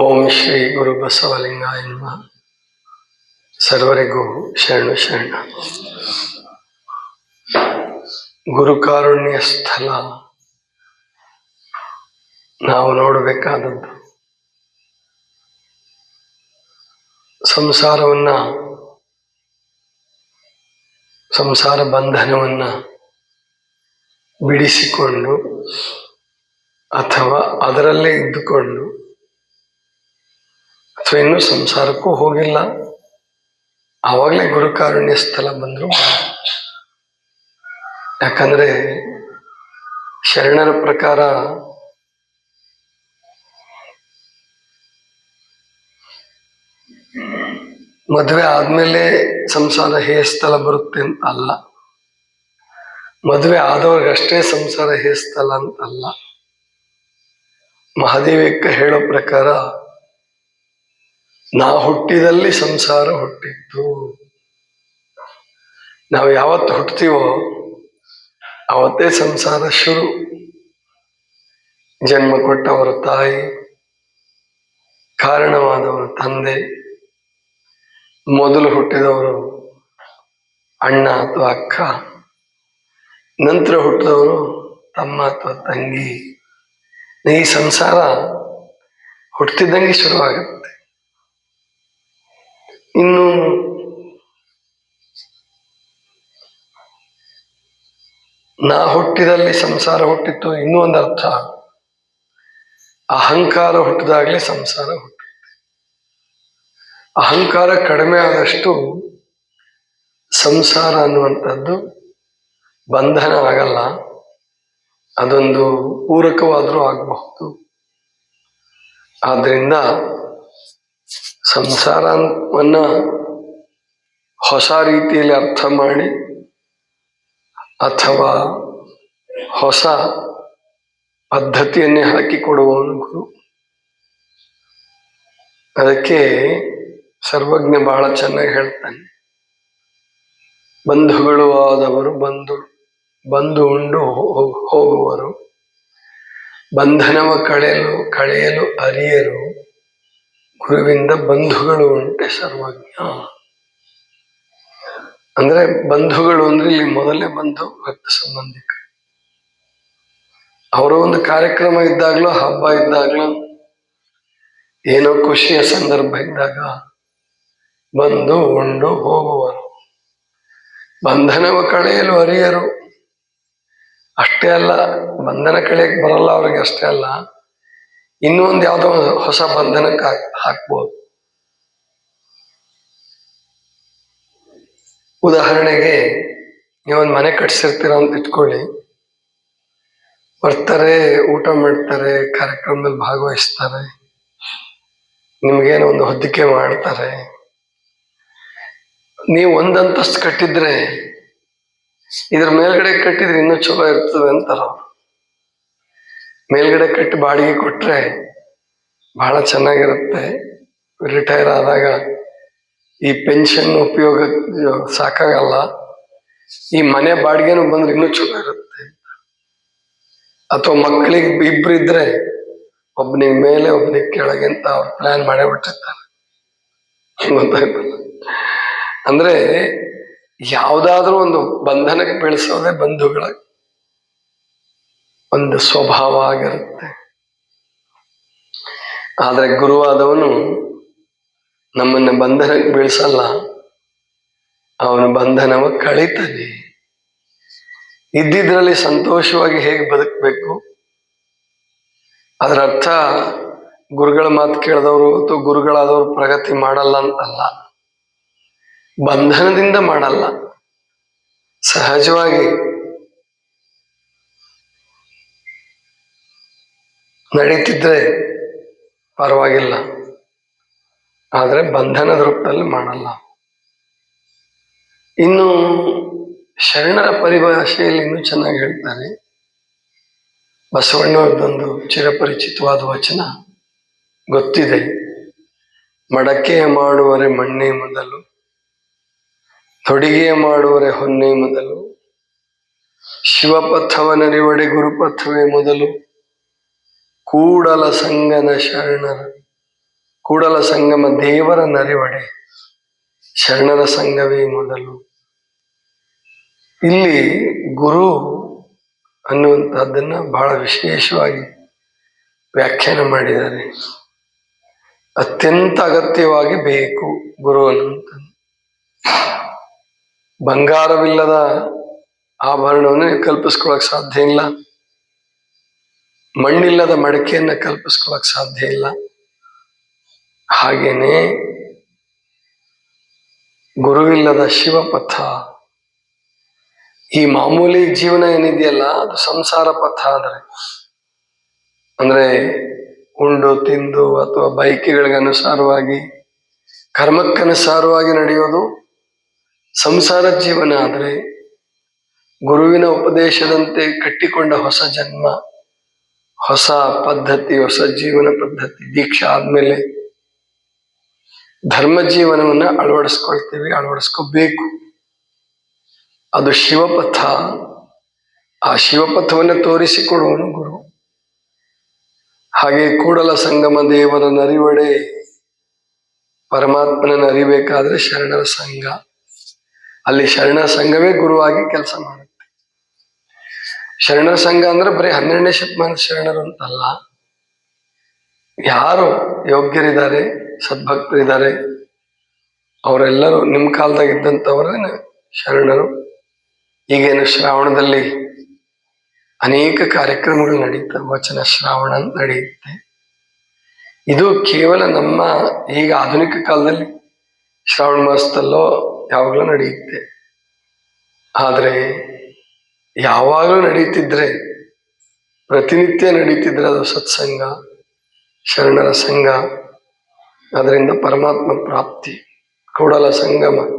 ಓಂ ಶ್ರೀ ಗುರು ಬಸವಲಿಂಗಾಯ ನಮಃ. ಸರ್ವರಿಗೂ ಶರಣು ಶರಣ. ಗುರುಕಾರುಣ್ಯ ಸ್ಥಳ. ನಾವು ನೋಡಬೇಕಾದದ್ದು ಸಂಸಾರವನ್ನ, ಸಂಸಾರ ಬಂಧನವನ್ನ ಬಿಡಿಸಿಕೊಂಡು ಅಥವಾ ಅದರಲ್ಲೇ ಇದ್ದುಕೊಂಡು, ಅಥವಾ ಇನ್ನೂ ಸಂಸಾರಕ್ಕೂ ಹೋಗಿಲ್ಲ, ಆವಾಗಲೇ ಗುರುಕಾರುಣ್ಯ ಸ್ಥಳ ಬಂದರು ಯಾಕಂದರೆ ಶರಣರ ಪ್ರಕಾರ ಮದುವೆ ಆದ್ಮೇಲೆ ಸಂಸಾರ ಹೇ ಸ್ಥಳ ಬರುತ್ತೆ ಅಂತ ಅಲ್ಲ. ಮದುವೆ ಆದವ್ರಿಗಷ್ಟೇ ಸಂಸಾರ ಹೇಸ್ತಲ ಅಂತ ಅಲ್ಲ ಮಹಾದೇವಿಕ ಹೇಳೋ ಪ್ರಕಾರ, ನಾ ಹುಟ್ಟಿದಲ್ಲಿ ಸಂಸಾರ ಹುಟ್ಟಿದ್ದು ನಾವು ಯಾವತ್ತು ಹುಟ್ತೀವೋ, ಅವತ್ತೇ ಸಂಸಾರ ಶುರು. ಜನ್ಮ ಕೊಟ್ಟವರ ತಾಯಿ, ಕಾರಣವಾದವರು ತಂದೆ. ಮೊದಲು ಹುಟ್ಟಿದವರು ಅಣ್ಣ ಅಥವಾ ಅಕ್ಕ. ನಂತರ ಹುಟ್ಟಿದವರು ತಮ್ಮ ಅಥವಾ ತಂಗಿ. ಈ ಸಂಸಾರ ಹುಟ್ಟಿದಂಗೆ ಶುರುವಾಗುತ್ತೆ. ಇನ್ನು ನಾ ಹುಟ್ಟಿದಲ್ಲಿ ಸಂಸಾರ ಹುಟ್ಟಿತ್ತು, ಇನ್ನೂ ಒಂದು ಅರ್ಥ. ಅಹಂಕಾರ ಹುಟ್ಟಿದಾಗಲೇ ಸಂಸಾರ ಹುಟ್ಟುತ್ತೆ ಅಹಂಕಾರ ಕಡಿಮೆ ಆದಷ್ಟು ಸಂಸಾರ ಅನ್ನುವಂಥದ್ದು ಬಂಧನ ಆಗಲ್ಲ. ಅದೊಂದು ಪೂರಕವಾದರೂ ಆಗಬಹುದು. ಆದ್ದರಿಂದ ಸಂಸಾರವನ್ನು ಹೊಸ ರೀತಿಯಲ್ಲಿ ಅರ್ಥ ಮಾಡಿ ಅಥವಾ ಹೊಸ ಪದ್ಧತಿಯನ್ನೇ ಹಾಕಿಕೊಡುವವನು ಗುರು. ಅದಕ್ಕೆ ಸರ್ವಜ್ಞ ಬಹಳ ಚೆನ್ನಾಗಿ ಹೇಳ್ತಾನೆ. ಬಂಧುಗಳು ಆದವರು ಬಂದು ಬಂದು ಉಂಡು ಹೋಗುವರು. ಬಂಧನವ ಕಳೆಯಲು ಕಳೆಯಲು ಅರಿಯರು. ಗುರುವಿಂದ ಬಂಧುಗಳು ಉಂಟೆ ಸರ್ವಜ್ಞ. ಅಂದ್ರೆ ಬಂಧುಗಳು ಅಂದ್ರೆ ಇಲ್ಲಿ ಮೊದಲನೇ ಬಂಧು ರಕ್ತ ಸಂಬಂಧಿಕ. ಅವರ ಒಂದು ಕಾರ್ಯಕ್ರಮ ಇದ್ದಾಗ್ಲೂ, ಹಬ್ಬ ಇದ್ದಾಗ್ಲೂ, ಏನೋ ಖುಷಿಯ ಸಂದರ್ಭ ಇದ್ದಾಗ ಬಂದು ಉಂಡು ಹೋಗುವರು. ಬಂಧನವ ಕಳೆಯಲು ಅರಿಯರು. ಅಷ್ಟೇ ಅಲ್ಲ, ಬಂಧನ ಕಳೆಯಕ್ ಬರಲ್ಲ ಅವ್ರಿಗೆ ಅಷ್ಟೇ ಅಲ್ಲ. ಇನ್ನೊಂದು ಯಾವ್ದೋ ಹೊಸ ಬಂಧನಕ್ಕೆ ಹಾಕ್, ಹಾಕ್ಬೋದು. ಉದಾಹರಣೆಗೆ ನೀವೊಂದು ಮನೆ ಕಟ್ಸಿರ್ತೀರ ಅಂತ ಇಟ್ಕೊಳ್ಳಿ. ಬರ್ತಾರೆ, ಊಟ ಮಾಡ್ತಾರೆ, ಕಾರ್ಯಕ್ರಮದಲ್ಲಿ ಭಾಗವಹಿಸ್ತಾರೆ. ನಿಮ್ಗೇನೋ ಒಂದು ಹೊದ್ದಿಕೆ ಮಾಡ್ತಾರೆ. ನೀವು ಒಂದಂತಸ್ತು ಕಟ್ಟಿದ್ರೆ ಇದ್ರ ಮೇಲ್ಗಡೆ ಕಟ್ಟಿದ್ರೆ ಇನ್ನೂ ಚಲೋ ಇರ್ತದೆ ಅಂತಾರ ಮೇಲ್ಗಡೆ ಕಟ್ಟಿ ಬಾಡಿಗೆ ಕೊಟ್ರೆ ಬಹಳ ಚೆನ್ನಾಗಿರುತ್ತೆ. ರಿಟೈರ್ ಆದಾಗ ಈ ಪೆನ್ಷನ್ ಉಪಯೋಗ ಸಾಕಾಗಲ್ಲ. ಈ ಮನೆ ಬಾಡಿಗೆನೂ ಬಂದ್ರೆ ಇನ್ನೂ ಚಲೋ ಇರುತ್ತೆ. ಅಥವಾ ಮಕ್ಕಳಿಗೆ ಇಬ್ರು ಇದ್ರೆ ಒಬ್ಬನಿಗೆ ಮೇಲೆ ಒಬ್ಬನಿಗೆ ಕೆಳಗೆ ಅಂತ ಅವ್ರು ಪ್ಲಾನ್ ಮಾಡೇ ಬಿಟ್ಟಿರ್ತಾರೆ. ಅಂದ್ರೆ ಯಾವ್ದಾದ್ರೂ ಒಂದು ಬಂಧನಕ್ಕೆ ಬೆಳೆಸೋದೇ ಬಂಧುಗಳ ಒಂದು ಸ್ವಭಾವ ಆಗಿರುತ್ತೆ. ಆದ್ರೆ ಗುರುವಾದವನು ನಮ್ಮನ್ನ ಬಂಧನಕ್ಕೆ ಬೀಳ್ಸಲ್ಲ, ಅವನ ಬಂಧನವ ಕಳೀತಾನೆ. ಇದ್ದಿದ್ರಲ್ಲಿ ಸಂತೋಷವಾಗಿ ಹೇಗೆ ಬದುಕಬೇಕು? ಅದರ ಅರ್ಥ ಗುರುಗಳ ಮಾತು ಕೇಳಿದವರು ಅಥವಾ ಗುರುಗಳಾದವರು ಪ್ರಗತಿ ಮಾಡಲ್ಲ ಅಂತಲ್ಲ. ಬಂಧನದಿಂದ ಮಾಡಲ್ಲ. ಸಹಜವಾಗಿ ನಡೀತಿದ್ರೆ ಪರವಾಗಿಲ್ಲ. ಆದರೆ ಬಂಧನದ ರೂಪದಲ್ಲಿ ಮಾಡಲ್ಲ. ಇನ್ನು ಶರಣರ ಪರಿಭಾಷೆಯಲ್ಲಿ ಇನ್ನೂ ಚೆನ್ನಾಗಿ ಹೇಳ್ತಾರೆ. ಬಸವಣ್ಣವ್ರದ್ದೊಂದು ಚಿರಪರಿಚಿತವಾದ ವಚನ ಗೊತ್ತಿದೆ. ಮಡಕೆ ಮಾಡುವರೆ ಮಣ್ಣೆ ಮೊದಲು. ತೊಡಿಗೆ ಮಾಡುವರೆ ಹೊನ್ನೆ ಮೊದಲು. ಶಿವಪಥವ ನರಿವಡೆ ಗುರುಪಥವೇ ಮೊದಲು. ಕೂಡಲ ಸಂಗನ ಶರಣರ, ಕೂಡಲ ಸಂಗಮ ದೇವರ ನರಿವಡೆ, ಶರಣರ ಸಂಘವೇ ಮೊದಲು. ಇಲ್ಲಿ ಗುರು ಅನ್ನುವಂಥದ್ದನ್ನ ಬಹಳ ವಿಶೇಷವಾಗಿ ವ್ಯಾಖ್ಯಾನ ಮಾಡಿದ್ದಾರೆ. ಅತ್ಯಂತ ಅಗತ್ಯವಾಗಿ ಬೇಕು ಗುರು ಅನ್ನುವಂಥ ಬಂಗಾರವಿಲ್ಲದ ಆಭರಣವನ್ನು ಕಲ್ಪಿಸ್ಕೊಳಕ್ ಸಾಧ್ಯ ಇಲ್ಲ. ಮಣ್ಣಿಲ್ಲದ ಮಡಿಕೆಯನ್ನ ಕಲ್ಪಿಸ್ಕೊಳಕ್ ಸಾಧ್ಯ ಇಲ್ಲ. ಹಾಗೇನೆ ಗುರುವಿಲ್ಲದ ಶಿವಪಥ. ಈ ಮಾಮೂಲಿ ಜೀವನ ಏನಿದೆಯಲ್ಲ, ಅದು ಸಂಸಾರ ಪಥ ಆದ್ರೆ. ಅಂದ್ರೆ ಉಂಡು, ತಿಂದು ಅಥವಾ ಬೈಕಿಗಳಿಗೆ ಅನುಸಾರವಾಗಿ ಕರ್ಮಕ್ಕನುಸಾರವಾಗಿ ನಡೆಯೋದು ಸಂಸಾರ ಜೀವನ ಆದರೆ ಗುರುವಿನ ಉಪದೇಶದಂತೆ ಕಟ್ಟಿಕೊಂಡ ಹೊಸ ಜನ್ಮ, ಹೊಸ ಪದ್ಧತಿ, ಹೊಸ ಜೀವನ ಪದ್ಧತಿ, ದೀಕ್ಷೆ ಆದ್ಮೇಲೆ ಧರ್ಮ ಜೀವನವನ್ನ ಅಳವಡಿಸ್ಕೊಳ್ತೀವಿ, ಅಳವಡಿಸ್ಕೋಬೇಕು. ಅದು ಶಿವಪಥ. ಆ ಶಿವಪಥವನ್ನು ತೋರಿಸಿಕೊಡುವನು ಗುರು. ಹಾಗೆ ಕೂಡಲ ಸಂಗಮ ದೇವರ ನರಿವಡೆ, ಪರಮಾತ್ಮನ ಅರಿಬೇಕಾದ್ರೆ ಶರಣರ ಸಂಘ. ಅಲ್ಲಿ ಶರಣ ಸಂಘವೇ ಗುರುವಾಗಿ ಕೆಲಸ ಮಾಡುತ್ತೆ. ಶರಣರ ಸಂಘ ಅಂದ್ರೆ ಬರೀ ಹನ್ನೆರಡನೇ ಶತಮಾನ ಶರಣರು ಅಂತಲ್ಲ. ಯಾರು ಯೋಗ್ಯರಿದ್ದಾರೆ, ಸದ್ಭಕ್ತರಿದ್ದಾರೆ, ಅವರೆಲ್ಲರೂ ನಿಮ್ಮ ಕಾಲದಾಗ ಇದ್ದಂಥವ್ರೇ ಶರಣರು. ಈಗೇನು ಶ್ರಾವಣದಲ್ಲಿ ಅನೇಕ ಕಾರ್ಯಕ್ರಮಗಳು ನಡೆಯುತ್ತೆ ವಚನ ಶ್ರಾವಣ ಅಂತ ನಡೆಯುತ್ತೆ. ಇದು ಕೇವಲ ನಮ್ಮ ಈಗ ಆಧುನಿಕ ಕಾಲದಲ್ಲಿ ಶ್ರಾವಣ ಮಾಸದಲ್ಲೋ ಯಾವಾಗಲೂ ನಡೆಯುತ್ತೆ. ಆದರೆ ಯಾವಾಗಲೂ ನಡೀತಿದ್ರೆ ಪ್ರತಿನಿತ್ಯ ನಡೀತಿದ್ರೆ ಅದು ಸತ್ಸಂಗ, ಶರಣರ ಸಂಘ, ಅದರಿಂದ ಪರಮಾತ್ಮ ಪ್ರಾಪ್ತಿ, ಕೂಡಲ ಸಂಗಮ.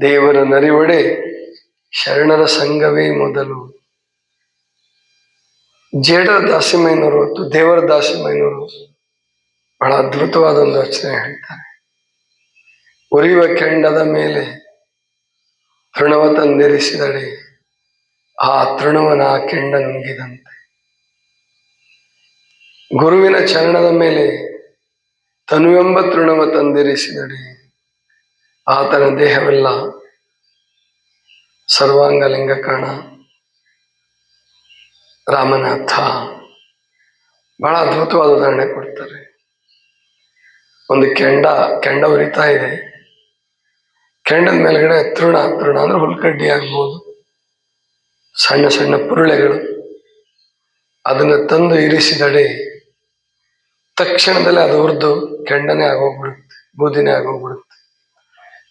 ದೇವರ ನರಿವಡೆ ಶರಣರ ಸಂಘವೇ ಮೊದಲು. ಜೇಡರ ದಾಸಿಮಯ್ಯನವರು ಮತ್ತು ದೇವರ ದಾಸಿಮಯ್ಯನವರು ಬಹಳ ಅದ್ಭುತವಾದ ಒಂದು ರಚನೆ ಹೇಳ್ತಾರೆ. ಉರಿಯುವ ಕೆಂಡದ ಮೇಲೆ ತೃಣವ ತಂದಿರಿಸಿದಳೆ ಆ ತೃಣವನ ಆ ಕೆಂಡ ನುಂಗಿದಂತೆ. ಗುರುವಿನ ಚರಣದ ಮೇಲೆ ತನುವೆಂಬ ತೃಣವ ತಂದಿರಿಸಿದಡೆ ಆತನ ದೇಹವೆಲ್ಲ ಸರ್ವಾಂಗ ಲಿಂಗಕಣ ರಾಮನಾಥ ಬಹಳ ಅದ್ಭುತವಾದ ಉದಾಹರಣೆ ಕೊಡ್ತಾರೆ. ಒಂದು ಕೆಂಡ ಕೆಂಡ ಉರಿತಾ ಇದೆ. ಕೆಂಡದ ಮೇಲ್ಗಡೆ ತೃಣ ತೃಣ ಅಂದ್ರೆ ಹುಲ್ಕಡ್ಡಿ ಆಗ್ಬೋದು. ಸಣ್ಣ ಸಣ್ಣ ಪುರುಳೆಗಳು. ಅದನ್ನ ತಂದು ಇರಿಸಿದಡೆ, ತಕ್ಷಣದಲ್ಲಿ ಅದು ಹುರಿದು ಕೆಂಡನೇ ಆಗೋಗ್ಬಿಡುತ್ತೆ, ಬೂದಿನೇ ಆಗೋಗ್ಬಿಡುತ್ತೆ.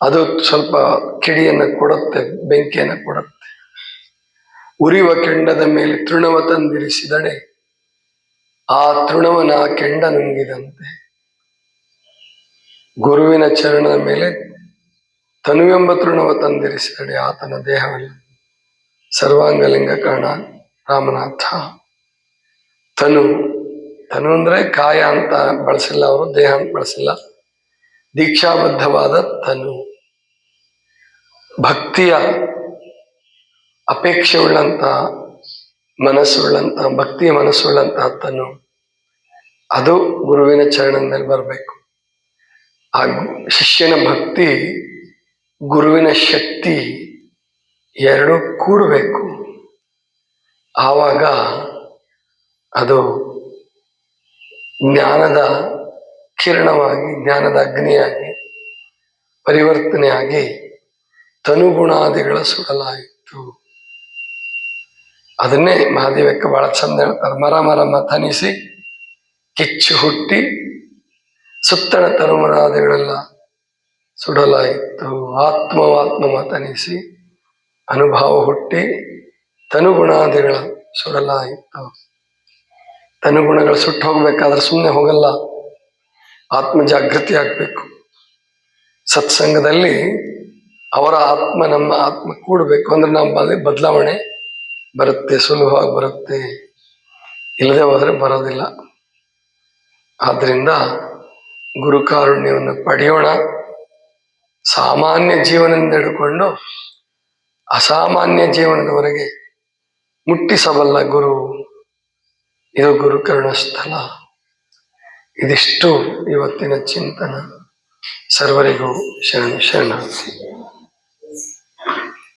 ಅದು ಸ್ವಲ್ಪ ಕಿಡಿಯನ್ನ ಕೊಡುತ್ತೆ, ಬೆಂಕಿಯನ್ನ ಕೊಡುತ್ತೆ. ಉರಿಯುವ ಕೆಂಡದ ಮೇಲೆ ತೃಣವ ತಂದಿರಿಸಿದಡೆ, ಆ ತೃಣವನ ಕೆಂಡ ನುಂಗಿದಂತೆ ಗುರುವಿನ ಚರಣದ ಮೇಲೆ ತನುವೆಂಬ ತೃಣವ ತಂದಿರಿಸಿದಡೆ ಆತನ ದೇಹವೆಲ್ಲ. ಸರ್ವಾಂಗಲಿಂಗ ಕಾರಣ ರಾಮನಾಥ. ತನು ತನು ಅಂದ್ರೆ ಕಾಯ ಅಂತ ಬಳಸಿಲ್ಲ ಅವರು, ದೇಹ ಅಂತ ಬಳಸಿಲ್ಲ. ದೀಕ್ಷಾಬದ್ಧವಾದ ತನು. ಭಕ್ತಿಯ ಅಪೇಕ್ಷೆ ಉಳ್ಳಂತಹ ಮನಸ್ಸುಳ್ಳಂತಹ ಭಕ್ತಿಯ ಮನಸ್ಸುಳ್ಳಂತಹ ತನು. ಅದು ಗುರುವಿನ ಚರಣದಲ್ಲಿ ಬರಬೇಕು. ಆ ಶಿಷ್ಯನ ಭಕ್ತಿ ಗುರುವಿನ ಶಕ್ತಿ ಎರಡು ಕೂಡಬೇಕು. ಆವಾಗ ಅದು ಜ್ಞಾನದ ಕಿರಣವಾಗಿ, ಜ್ಞಾನದ ಅಗ್ನಿಯಾಗಿ, ಪರಿವರ್ತನೆಯಾಗಿ ತನುಗುಣಾದಿಗಳ ಸುಡಲಾಯಿತು. ಅದನ್ನೇ ಮಹಾದೇವಕ್ಕೆ ಬಹಳ ಚಂದ ಹೇಳ್ತಾರೆ. ಮರ ಮರ ಮಥನಿಸಿ ಕಿಚ್ಚು ಹುಟ್ಟಿ ಸುತ್ತಣ ತನುಮರಾದಿಗಳೆಲ್ಲ ಸುಡಲಾಯಿತು. ಆತ್ಮವಾತ್ಮ ಮತನಿಸಿ ಅನುಭವ ಹುಟ್ಟಿ ತನುಗುಣಾದಿಗಳ ಸುಡಲಾಯಿತು. ತನುಗುಣಗಳು ಸುಟ್ಟು ಹೋಗ್ಬೇಕಾದ್ರೆ ಸುಮ್ಮನೆ ಹೋಗಲ್ಲ. ಆತ್ಮ ಜಾಗೃತಿ ಆಗ್ಬೇಕು ಸತ್ಸಂಗದಲ್ಲಿ ಅವರ ಆತ್ಮ ನಮ್ಮ ಆತ್ಮ ಕೂಡಬೇಕು ಅಂದ್ರೆ ನಮ್ಮಲ್ಲಿ ಬದಲಾವಣೆ ಬರುತ್ತೆ, ಸುಲಭವಾಗಿ ಬರುತ್ತೆ. ಇಲ್ಲದೆ ಹೋದ್ರೆ ಬರೋದಿಲ್ಲ. ಆದ್ರಿಂದ ಗುರುಕಾರುಣ್ಯವನ್ನು ಪಡೆಯೋಣ. ಸಾಮಾನ್ಯ ಜೀವನದಿಂದ ಹಿಡ್ಕೊಂಡು ಅಸಾಮಾನ್ಯ ಜೀವನದವರೆಗೆ ಮುಟ್ಟಿಸಬಲ್ಲ ಗುರು ಇದು ಗುರುಕರ್ಣ ಸ್ಥಳ. ಇದಿಷ್ಟು ಇವತ್ತಿನ ಚಿಂತನ. ಸರ್ವರಿಗೂ ಶರಣ ಶರಣಾರ್ಥಿ